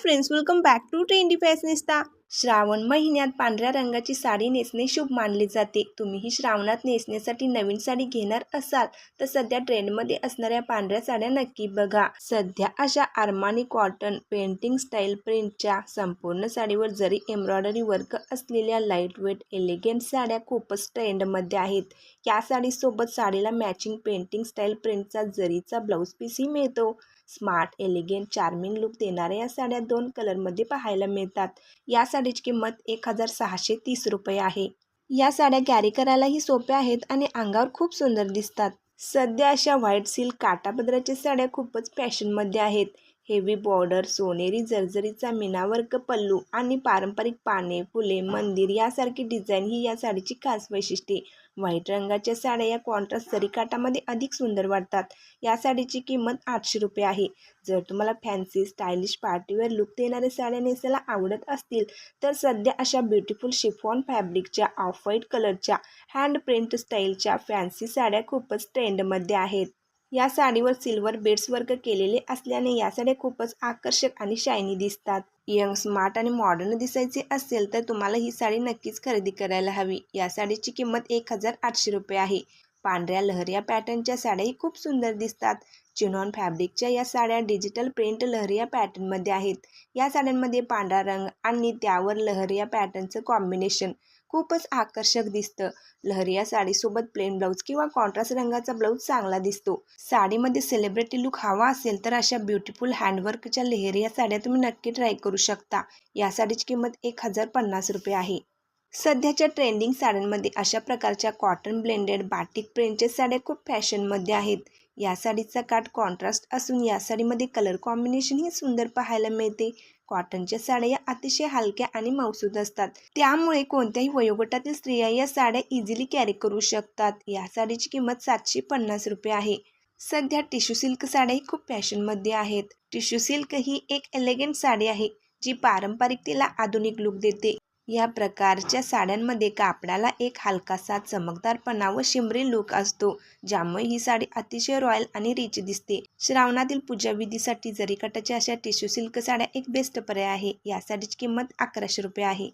friends, welcome back to Trendy Fashionista. Shravan महिन्यात पांढऱ्या रंगाची साडी नेसणे शुभ मानले जाते. तुम्हीही श्रावणात नेसण्यासाठी नवीन साडी घेणार असाल तर सध्या ट्रेंडमध्ये असणाऱ्या पांढऱ्या साड्या नक्की बघा. सध्या अशा आर्मानी कॉटन पेंटिंग स्टाईल प्रिंटच्या संपूर्ण साडीवर जरी एम्ब्रॉयडरी वर्क असलेल्या लाइट वेट एलिगंट साड्या खूपच ट्रेंडमध्ये आहेत. या साडीसोबत साडीला मॅचिंग पेंटिंग स्टाईल प्रिंटचा जरीचा ब्लाऊज पीसही मिळतो. स्मार्ट एलिगंट चार्मिंग लुक देणाऱ्या या साड्या दोन कलरमध्ये पाहायला मिळतात. या साडीची किंमत एक हजार सहाशे तीस रुपये आहे. या साड्या कॅरी करायलाही सोप्या आहेत आणि अंगावर खूप सुंदर दिसतात. सध्या अशा व्हाईट सिल्क काटापदराच्या साड्या खूपच फॅशनमध्ये आहेत. हेवी बॉर्डर सोनेरी जर्जरीचा मीनावर्क पल्लू आणि पारंपरिक पाने फुले मंदिर यासारखी डिझाईन ही या साडीची खास वैशिष्ट्ये. व्हाईट रंगाच्या साड्या या कॉन्ट्रास्ट सरीकाटामध्ये अधिक सुंदर वाटतात. या साडीची किंमत आठशे रुपये आहे. जर तुम्हाला फॅन्सी स्टायलिश पार्टीवेअर लुक देणाऱ्या साड्या नेसायला आवडत असतील तर सध्या अशा ब्युटिफुल शिफॉन फॅब्रिकच्या ऑफ व्हाईट कलरच्या हँड प्रिंट स्टाईलच्या फॅन्सी साड्या खूपच ट्रेंडमध्ये आहेत. या साडीवर सिल्वर बेड्स वर्क केलेले असल्याने या साड्या खूपच आकर्षक आणि शायनी दिसतात. यंग स्मार्ट आणि मॉडर्न दिसायचे असेल तर तुम्हाला ही साडी नक्कीच खरेदी करायला हवी. या साडीची किंमत एक हजार आठशे रुपये आहे. पांढऱ्या लहरिया पॅटर्नच्या साड्याही खूप सुंदर दिसतात. चिनॉन फॅब्रिकच्या या साड्या डिजिटल प्रिंट लहरिया पॅटर्नमध्ये आहेत. या साड्यांमध्ये पांढरा रंग आणि त्यावर लहरिया पॅटर्नचं कॉम्बिनेशन खूपच आकर्षक दिसतं. लहरिया साडीसोबत प्लेन ब्लाऊज किंवा कॉन्ट्रास्ट रंगाचा ब्लाऊज चांगला दिसतो. साडीमध्ये सेलिब्रिटी लुक हवा असेल तर अशा ब्युटिफुल हँडवर्कच्या लेहरिया साड्या तुम्ही नक्की ट्राय करू शकता. या साडीची किंमत एक हजार पन्नास रुपये आहे. सध्याच्या ट्रेंडिंग साड्यांमध्ये अशा प्रकारच्या कॉटन ब्लेंडेड बाटिक प्रिंटच्या साड्या खूप फॅशनमध्ये आहेत. या साडीचा काठ कॉन्ट्रास्ट असून या साडीमध्ये कलर कॉम्बिनेशनही सुंदर पाहायला मिळते. कॉटनच्या साड्या या अतिशय हलक्या आणि मौसूद असतात. त्यामुळे कोणत्याही वयोगटातील स्त्रिया या साड्या इझिली कॅरी करू शकतात. या साडीची किंमत सातशे पन्नास रुपये आहे. सध्या टिश्यू सिल्क साड्याही खूप फॅशनमध्ये आहेत. टिश्यू सिल्क ही एक एलिगंट साडी आहे जी पारंपरिकतेला आधुनिक लुक देते. या प्रकारच्या साड्यांमध्ये कापडाला एक हलकासा चमकदारपणा व शिमरी लुक असतो ज्यामुळे ही साडी अतिशय रॉयल आणि रिच दिसते. श्रावणातील पूजाविधीसाठी जरीकाटाच्या अशा टिश्यू सिल्क साड्या एक बेस्ट पर्याय आहे. या साडीची किंमत अकराशे रुपये आहे.